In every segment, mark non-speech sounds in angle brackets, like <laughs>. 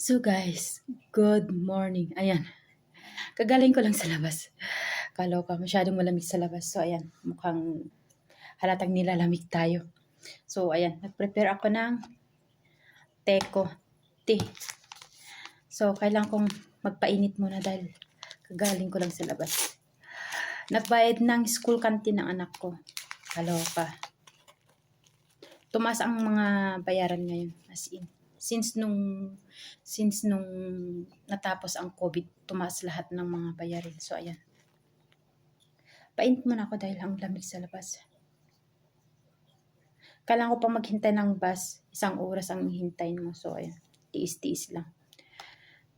So guys, good morning. Ayan. Kagaling ko lang sa labas. Kaloka, masyadong malamig sa labas. So ayan, mukhang halatang nilalamig tayo. So ayan, nag-prepare ako ng teko, tea. So kailangan kong magpainit muna dahil kagaling ko lang sa labas. Nagbayad ng school canteen ng anak ko. Kaloka. Tumaas ang mga bayaran ngayon. As in, since nung since nung natapos ang COVID, tumaas lahat ng mga bayarin. So, ayan. Painit muna ako dahil ang lamig sa labas. Kailangan ko pa maghintay ng bus. Isang oras ang hintayin mo. So, ayan. Tiis-tiis lang.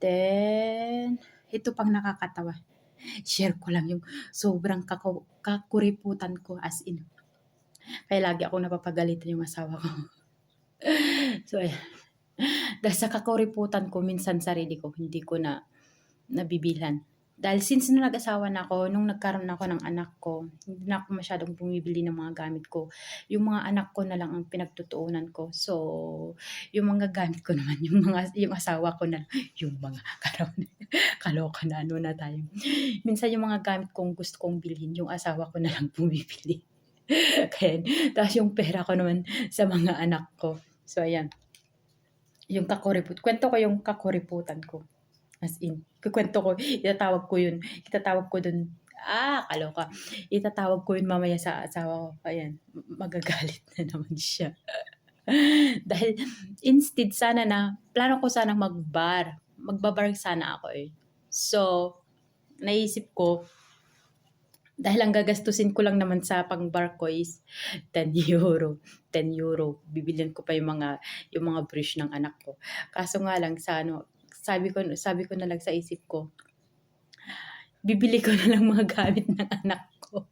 Then, ito pang nakakatawa. Share ko lang yung sobrang kako- kakuriputan ko as in. Kaya lagi ako napapagalitan yung asawa ko. <laughs> so, ayan. Dahil sa kakuriputan ko, minsan sarili ko, hindi ko na nabibilhan. Dahil since nung nag-asawa na ako, nung nagkaroon ako ng anak ko, hindi na ako masyadong bumibili ng mga gamit ko. Yung mga anak ko na lang ang pinagtutuunan ko. So, yung mga gamit ko <laughs> naman, yung mga yung asawa ko na, yung mga <laughs> karoon, kaloka na ano na tayo. Minsan yung mga gamit kong gusto kong bilhin, yung asawa ko na lang <laughs> bumibili. Kaya, tapos yung pera ko naman sa mga anak ko. So, ayan. Yung kakuriput. Kwento ko yung kakuriputan ko. As in, kukwento ko, itatawag ko yun. Itatawag ko dun, ah, kaloka. Itatawag ko yun mamaya sa asawa ko. Ayan, magagalit na naman siya. <laughs> Dahil instead sana na, plano ko sana magbar. Magbabar sana ako eh. So, naisip ko, dahil ang gagastusin ko lang naman sa pang-bar ko is 10 euro. 10 euro. Bibilin ko pa yung mga yung mga brush ng anak ko. Kaso nga lang sa ano, sabi ko sabi ko na lang sa isip ko, bibili ko na lang mga gamit ng anak ko.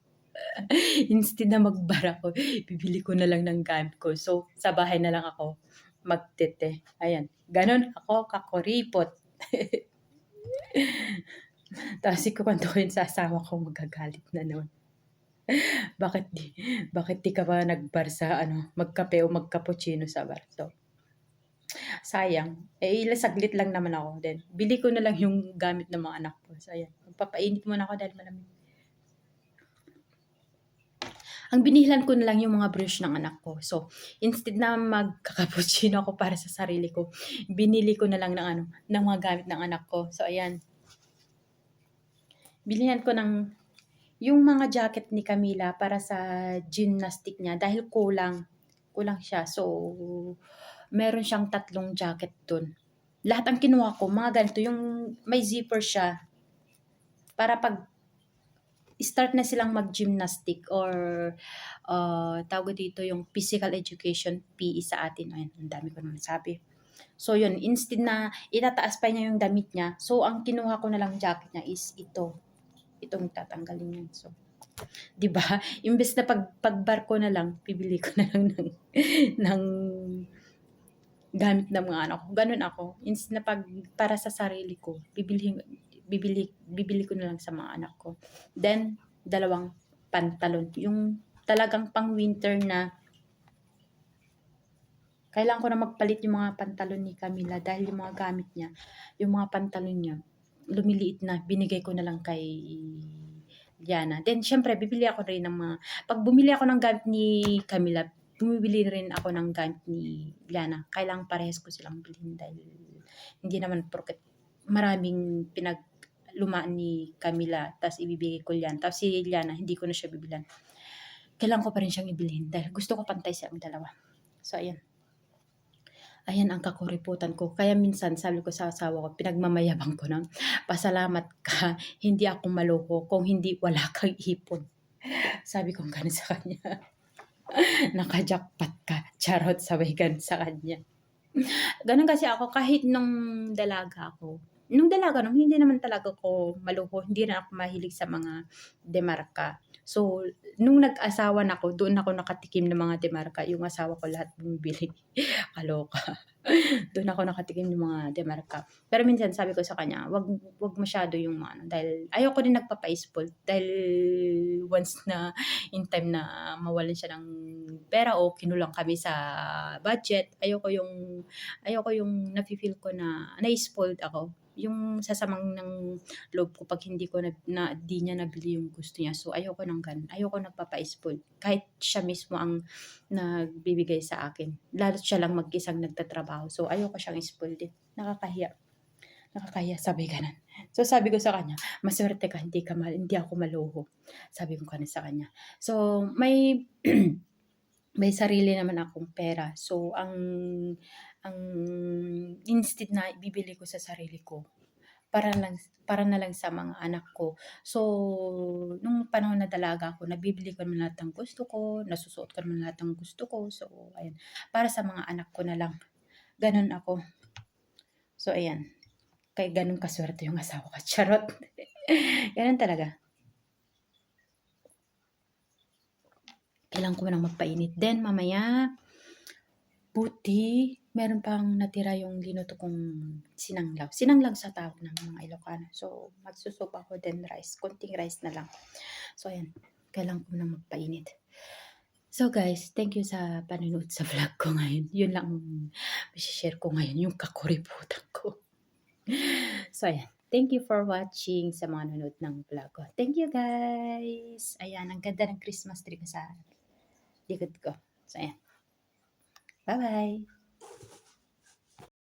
<laughs> Instead na magbar ako, bibili ko na lang ng gamit ko. So, sa bahay na lang ako magtete. Ayan. Ganon ako kakuripot. <laughs> Tapos ikukwento ko yun sa asawa ko, magagalit na noon. bakit di, bakit di ka pa nagbar sa ano, magkape o magkapuchino sa bar? So, sayang. Eh, saglit lang naman ako. Then, bili ko na lang yung gamit ng mga anak ko. So, ayan. Magpapainit muna ako dahil malamig. Ang binihilan ko na lang yung mga brush ng anak ko. So, instead na magkakapuchino ako para sa sarili ko, binili ko na lang ng ano, ng mga gamit ng anak ko. So, ayan. Bilihan ko ng yung mga jacket ni Camila para sa gymnastic niya dahil kulang. Kulang siya. So, meron siyang tatlong jacket dun. Lahat ang kinuha ko, mga ganito, yung may zipper siya. Para pag start na silang mag-gymnastic or uh, tawag dito yung physical education PE sa atin. Ayun, ang dami ko naman sabi. So yun, instead na itataas pa niya yung damit niya, so ang kinuha ko na lang jacket niya is ito. Itong tatanggalin niya. So, 'di ba? <laughs> Imbes na pag pagbar ko na lang, bibili ko na lang ng <laughs> ng gamit ng mga anak ko. Ganun ako. Instead na pag para sa sarili ko, bibili bibili bibili ko na lang sa mga anak ko. Then dalawang pantalon, yung talagang pang winter na kailangan ko na magpalit yung mga pantalon ni Camila dahil yung mga gamit niya, yung mga pantalon niya, lumiliit na, binigay ko na lang kay Liana. Then, syempre, bibili ako rin ng mga, pag bumili ako ng gamit ni Camila, bumibili rin ako ng gamit ni Liana. Kailangan parehas ko silang bilhin dahil hindi naman porket maraming pinag lumaan ni Camila, tapos ibibigay ko yan. Tapos si Liana, hindi ko na siya bibilan. Kailangan ko pa rin siyang ibilhin dahil gusto ko pantay sa ang dalawa. So, ayan. Ayan ang kakuriputan ko. Kaya minsan, sabi ko sa asawa ko, pinagmamayabang ko ng pasalamat ka, <laughs> hindi ako maloko kung hindi wala kang ipon. Sabi ko gano'n sa kanya. <laughs> Nakajakpat ka. Charot, sabay gan sa kanya. Ganun kasi ako, kahit nung dalaga ako, nung dalaga nung hindi naman talaga ko maloko, hindi na ako mahilig sa mga demarka. So, nung nag-asawa na ako, doon ako nakatikim ng mga demarka. Yung asawa ko lahat bumibili. <laughs> Kaloka. <laughs> doon ako nakatikim ng mga demarka. Pero minsan sabi ko sa kanya, wag wag masyado yung ano dahil ayaw ko din nagpapa-spoil dahil once na in time na mawalan siya ng pera o kinulang kami sa budget, ayaw ko yung ayaw ko yung nafi-feel ko na na-spoiled ako. Yung sasamang ng loob ko pag hindi ko na, na di niya nabili yung gusto niya. So ayaw ko ng ganun. Ayaw ko nagpapa-spoil. Kahit siya mismo ang nagbibigay sa akin. Lalo siya lang mag-isang nagtatrabaho. So ayaw ko siyang spoil din. Nakakahiya. Nakakahiya, sabi ganun. So sabi ko sa kanya, maswerte ka, hindi ka mal, hindi ako maluho. Sabi ko kanina sa kanya. So may <clears throat> may sarili naman akong pera. So ang ang instead na bibili ko sa sarili ko para lang para na lang sa mga anak ko. So, nung panahon na dalaga ako, nabibili ko naman lahat ng gusto ko, nasusuot ko naman lahat ng gusto ko. So, ayan. Para sa mga anak ko na lang. Ganun ako. So, ayan. Kay ganun kaswerte yung asawa ko. Charot. <laughs> ganun talaga. Kailangan ko nang magpainit. Then, mamaya, buti, meron pang natira yung linuto kong sinanglaw. Sinanglaw sa tawag ng mga Ilocano. So, magsusup ako then rice. Kunting rice na lang. So, ayan. Kailangan ko nang magpainit. So, guys, thank you sa panonood sa vlog ko ngayon. Yun lang share ko ngayon, yung kakuriputan ko. <laughs> so, ayan. Thank you for watching sa mga nanonood ng vlog ko. Thank you, guys. Ayan, ang ganda ng Christmas tree ko sa likod ko. So, ayan. Bye-bye.